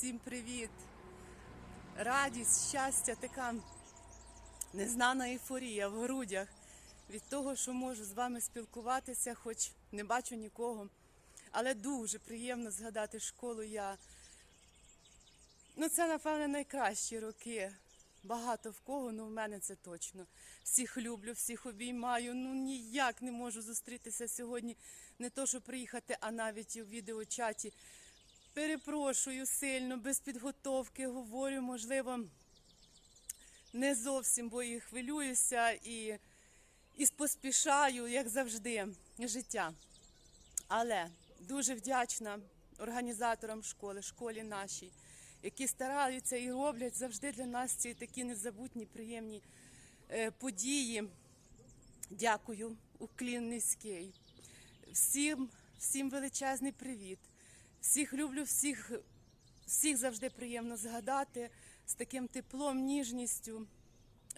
всім привіт! Радість, щастя, така незнана ейфорія в грудях від того, що можу з вами спілкуватися, хоч не бачу нікого. Але дуже приємно згадати школу. Я ну це, напевне, найкращі роки. Багато в кого, ну в мене це точно. Всіх люблю, всіх обіймаю. Ну ніяк не можу зустрітися сьогодні. Не то, що приїхати, а навіть в відеочаті. Перепрошую сильно, без підготовки говорю, можливо, не зовсім, бо і хвилююся і, і поспішаю, як завжди, життя. Але дуже вдячна організаторам школи, школі нашій, які стараються і роблять завжди для нас ці такі незабутні, приємні е, події. Дякую, уклін низький. Всім, всім величезний привіт. Всіх люблю, всіх, всіх завжди приємно згадати з таким теплом, ніжністю.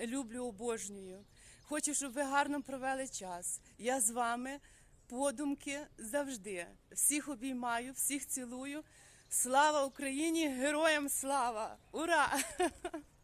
Люблю, обожнюю. Хочу, щоб ви гарно провели час. Я з вами подумки завжди. Всіх обіймаю, всіх цілую. Слава Україні! Героям слава! Ура!